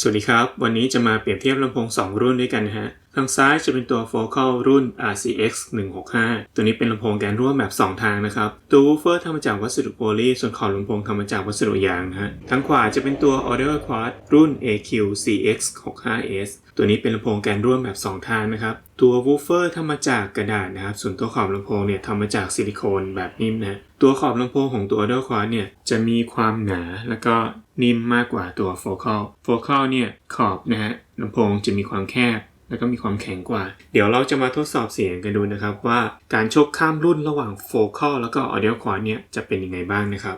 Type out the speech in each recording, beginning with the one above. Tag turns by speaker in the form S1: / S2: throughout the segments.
S1: สวัสดีครับ วันนี้จะมาเปรียบเทียบลำโพง 2 รุ่นด้วยกันนะฮะทางซ้ายจะเป็นตัว Focal รุ่น RCX 165 ตัวนี้เป็นลำโพงแกนร่วมแบบ 2 ทางนะครับ ตัว woofer ทำมาจากวัสดุโพลีส่วนขอบลำโพงทำมาจากวัสดุยางนะฮะทางขวาจะเป็นตัว Audio Quad รุ่น AQ CX 65S ตัวนี้เป็นลำโพงแกนร่วมแบบ 2 ทางนะครับ ตัว woofer ทำมาจากกระดาษนะครับ ส่วนตัวขอบลำโพงเนี่ยทำมาจากซิลิโคนแบบนิ่มนะ ตัวขอบลำโพงของตัว Audio Quad เนี่ยจะมีความหนาแล้วก็ นิ่มมากกว่าตัว Focal Focal เนี่ยขอบนะฮะลำโพงจะมีความแคบแล้วก็มีความแข็งกว่า เดี๋ยวเราจะมาทดสอบเสียงกันดูนะครับ ว่าการชกข้ามรุ่นระหว่าง Focal แล้วก็ Audio Quad เนี่ยจะเป็นยังไงบ้างนะครับ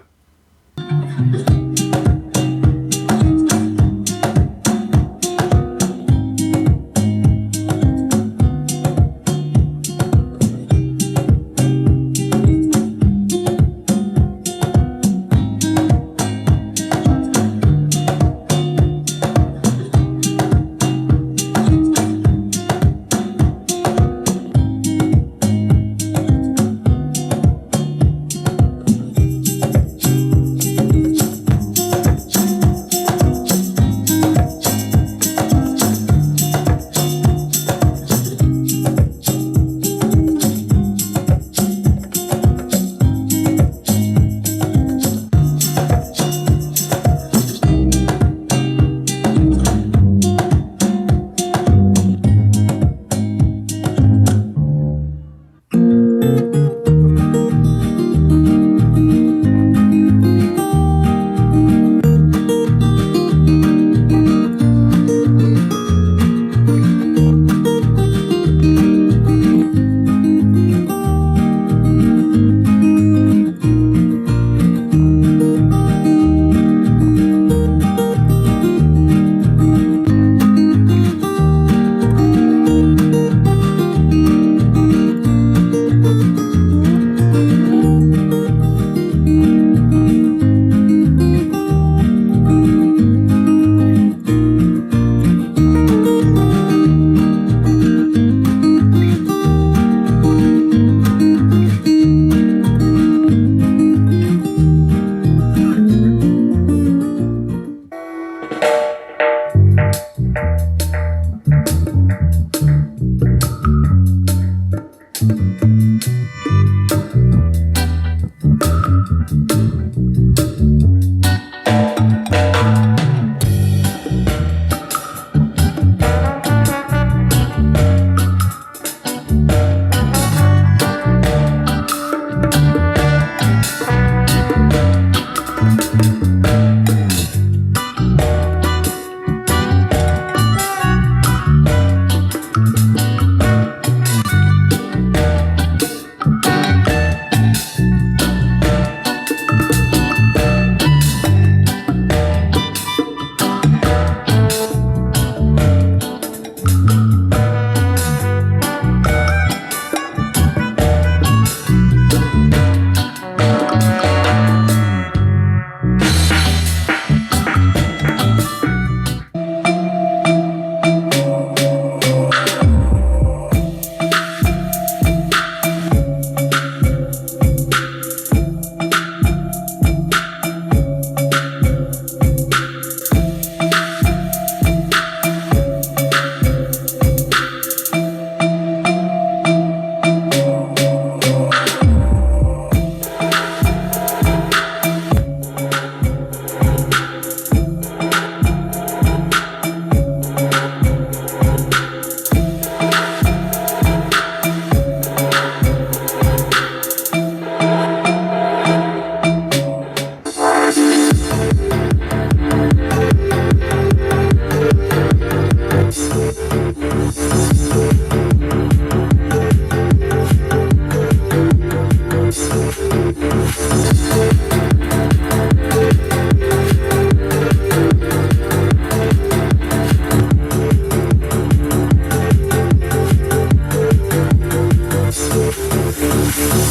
S2: Thank you.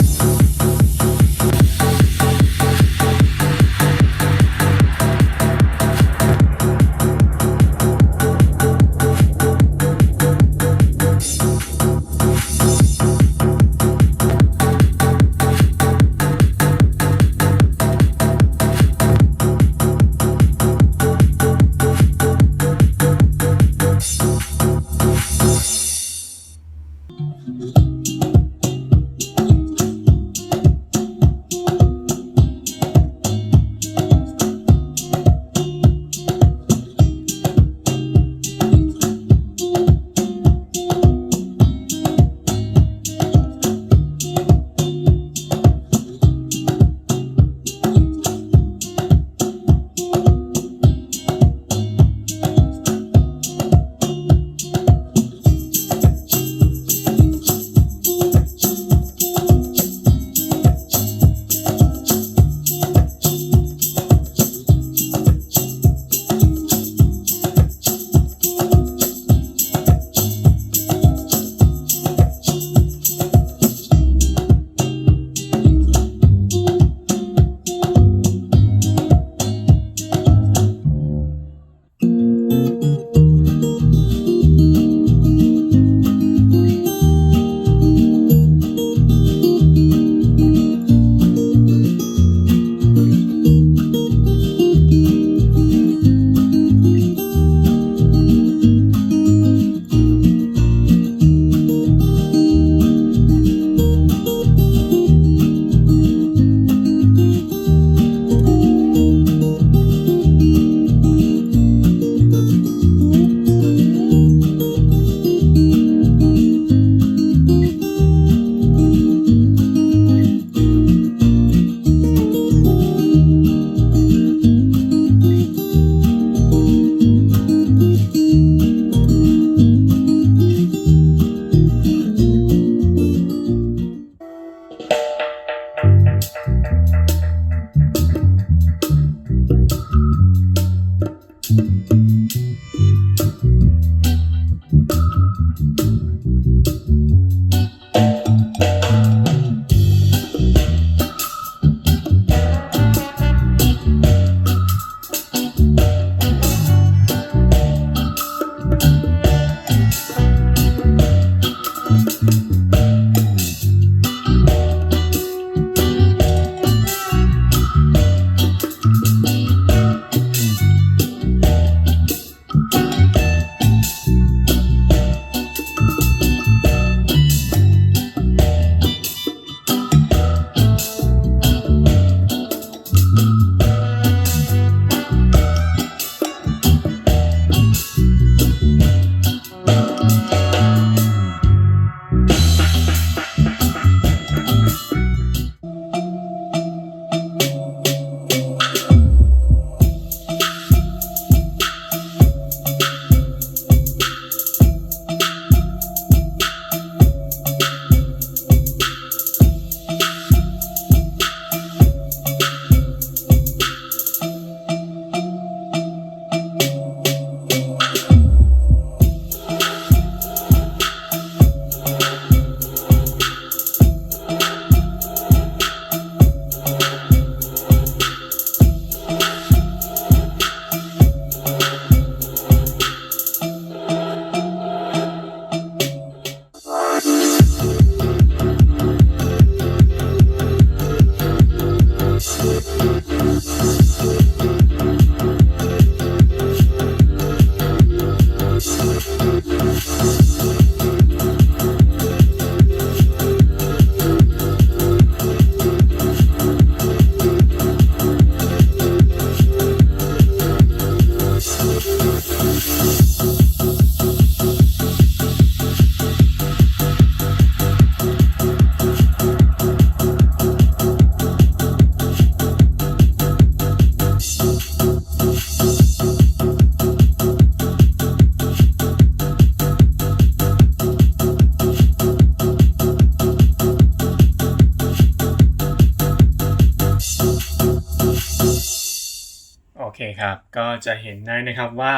S1: คครับ ก็จะเห็นได้นะครับว่า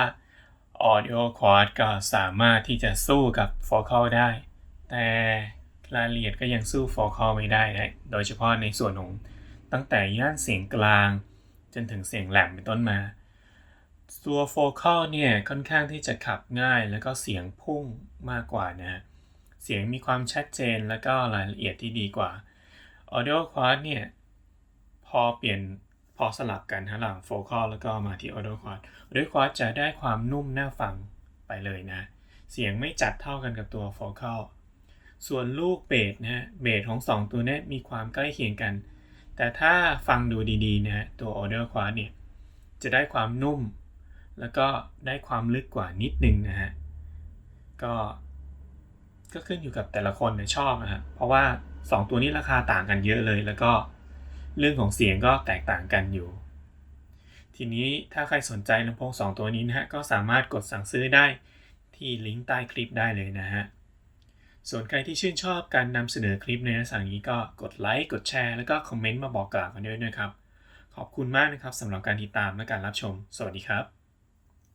S1: Audio Quad ก็สามารถที่จะสู้กับ Focal ได้ แต่รายละเอียดก็ยังสู้ Focal ไม่ได้นะโดยเฉพาะในส่วนของตั้งแต่ย่านเสียงกลาง จนถึงเสียงแหลมเป็นต้นมา ตัว Focal เนี่ยค่อนข้างที่จะขับง่ายแล้วก็เสียงพุ่งมากกว่านะ เสียงมีความชัดเจนแล้วก็รายละเอียดที่ดีกว่า Audio Quad เนี่ยพอเปลี่ยน อสลับกันทั้งหลัง Focal แล้วก็มาที่ Audio Quad Audio Quad จะได้ความนุ่มน่าฟังไปเลยนะ เสียงไม่จัดเท่ากันกับตัว Focal ส่วนลูกเบสนะฮะเบสของ 2 ตัวนี้มีความใกล้เคียงกัน แต่ถ้าฟังดูดีๆนะฮะตัว Audio Quad เนี่ยจะได้ความนุ่ม แล้วก็ได้ความลึกกว่านิดนึงนะฮะก็ก็ขึ้นอยู่กับแต่ละคนนี่ยชอบนะฮะเพราะว่า 2 ตัวนี้ราคาต่างกันเยอะเลย แล้วก็ เรื่องของเสียงก็แตกต่างกันอยู่ ทีนี้ถ้าใครสนใจลำโพง2 ตัวนี้นะฮะ ก็สามารถกดสั่งซื้อได้ที่ลิงก์ใต้คลิปได้เลยนะฮะ ส่วนใครที่ชื่นชอบการนำเสนอคลิปในลักษณะนี้ก็กดไลค์ กดแชร์ แล้วก็คอมเมนต์มาบอกกล่าวกันด้วยนะครับ ขอบคุณมากนะครับสำหรับการติดตามและการรับชม สวัสดีครับ